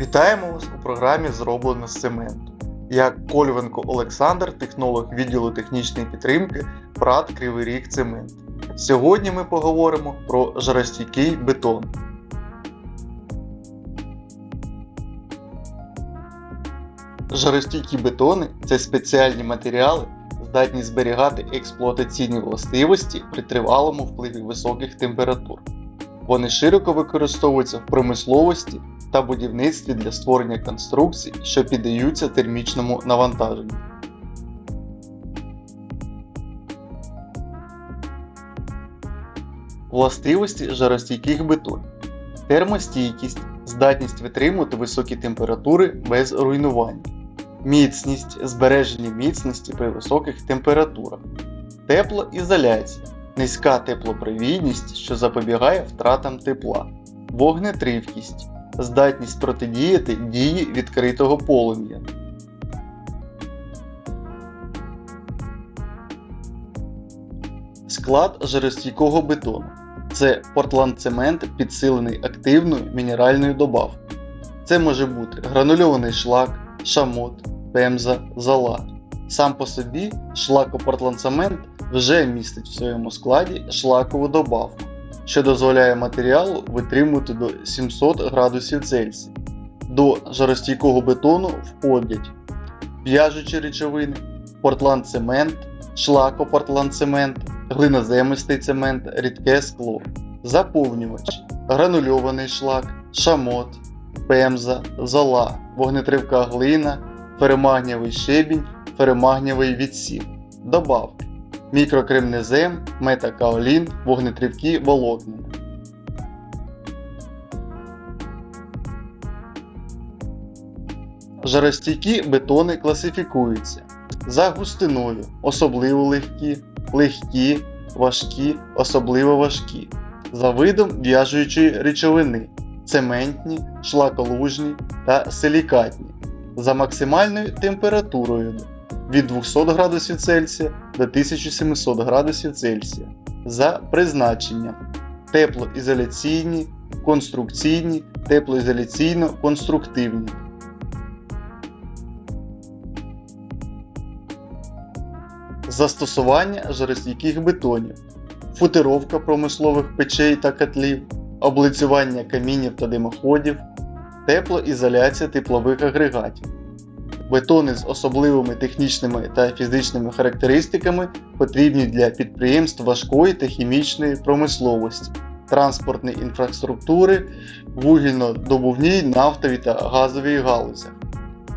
Вітаємо вас у програмі Зроблено з цементу. Я Кольвенко Олександр, технолог відділу технічної підтримки ПРАТ Кривий Ріг Цемент. Сьогодні ми поговоримо про жаростійкий бетон. Жаростійкі бетони це спеціальні матеріали, здатні зберігати експлуатаційні властивості при тривалому впливі високих температур. Вони широко використовуються в промисловості та будівництві для створення конструкцій, що піддаються термічному навантаженню. Властивості жаростійких бетонів. Термостійкість, здатність витримувати високі температури без руйнування. Міцність, збереження міцності при високих температурах. Теплоізоляція, низька теплопровідність, що запобігає втратам тепла. Вогнетривкість, здатність протидіяти дії відкритого полум'я. Склад жаростійкого бетону. Це портландцемент, підсилений активною мінеральною добавкою. Це може бути гранульований шлак, шамот, пемза, зола. Сам по собі шлакопортландцемент вже містить в своєму складі шлакову добавку, що дозволяє матеріалу витримувати до 700 градусів Цельсія. До жаростійкого бетону входять в'яжучі речовини, портландцемент, шлакопортландцемент, глиноземистий цемент, рідке скло, заповнювач, гранульований шлак, шамот, пемза, зола, вогнетривка глина, феромагнівий щебінь, феромагнівий відсів, добавки, мікрокремнезем, метакаолін, вогнетривкі волокна. Жаростійкі бетони класифікуються за густиною, особливо легкі, легкі, важкі, особливо важкі, за видом в'яжуючої речовини, цементні, шлаколужні та силікатні, за максимальною температурою від 200 градусів Цельсія до 1700 градусів Цельсія, за призначенням теплоізоляційні, конструкційні, теплоізоляційно-конструктивні. Застосування жаростійких бетонів, футировка промислових печей та котлів, облицювання камінів та димоходів, теплоізоляція теплових агрегатів. Бетони з особливими технічними та фізичними характеристиками потрібні для підприємств важкої та хімічної промисловості, транспортної інфраструктури, вугільно-добувній, нафтовій та газовій галузях.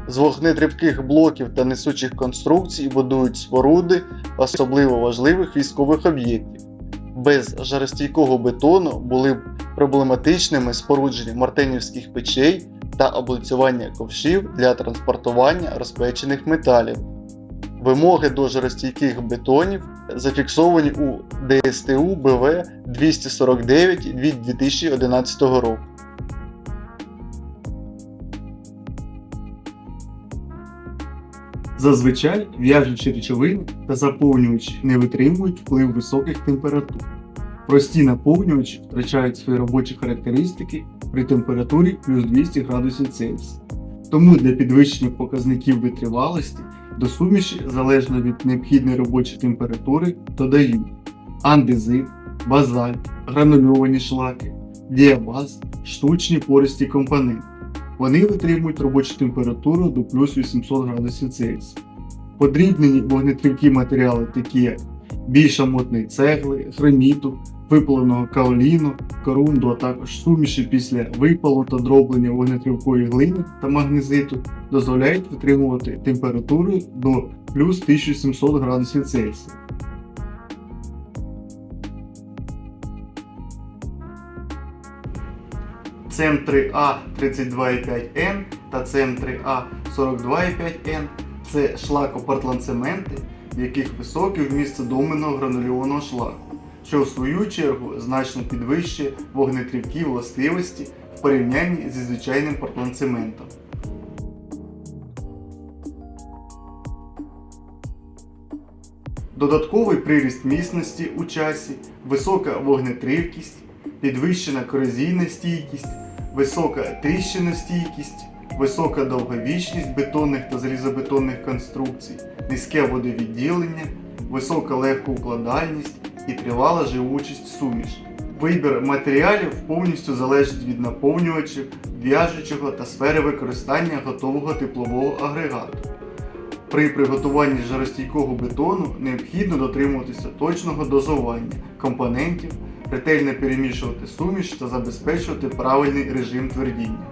З вогнетривких блоків та несучих конструкцій будують споруди особливо важливих військових об'єктів. Без жаростійкого бетону були б проблематичними спорудження мартенівських печей та облицювання ковшів для транспортування розпечених металів. Вимоги до жаростійких бетонів зафіксовані у ДСТУ БВ 249 від 2011 року. Зазвичай в'яжучі речовини та заповнювачі не витримують вплив високих температур. Прості наповнювачі втрачають свої робочі характеристики при температурі плюс 200 градусів Цельсія. Тому для підвищення показників витривалості до суміші залежно від необхідної робочої температури додають андезит, базальт, гранульовані шлаки, діабаз, штучні пористі компоненти. Вони витримують робочу температуру до плюс 800 градусів Цельсія. Подрібнені вогнетривкі матеріали, такі як більшамотної цегли, граніту, випаленого каоліну, корунду, а також суміші після випалу та дроблення вогнетривкої глини та магнезиту, дозволяють витримувати температуру до плюс 1700 градусів Цельсія. цем 3А 32,5Н та цем 3А 42,5Н це шлакопортландцементи, в яких високий вміст доменного гранульованого шлаку, що в свою чергу значно підвищує вогнетривкі властивості в порівнянні зі звичайним портландцементом. Додатковий приріст міцності у часі, висока вогнетривкість, підвищена корозійна стійкість, висока тріщиностійкість, висока довговічність бетонних та залізобетонних конструкцій, низьке водовідділення, висока легкоукладальність і тривала живучість суміші. Вибір матеріалів повністю залежить від наповнювачів, в'яжучого та сфери використання готового теплового агрегату. При приготуванні жаростійкого бетону необхідно дотримуватися точного дозування компонентів, ретельно перемішувати суміш та забезпечувати правильний режим твердіння.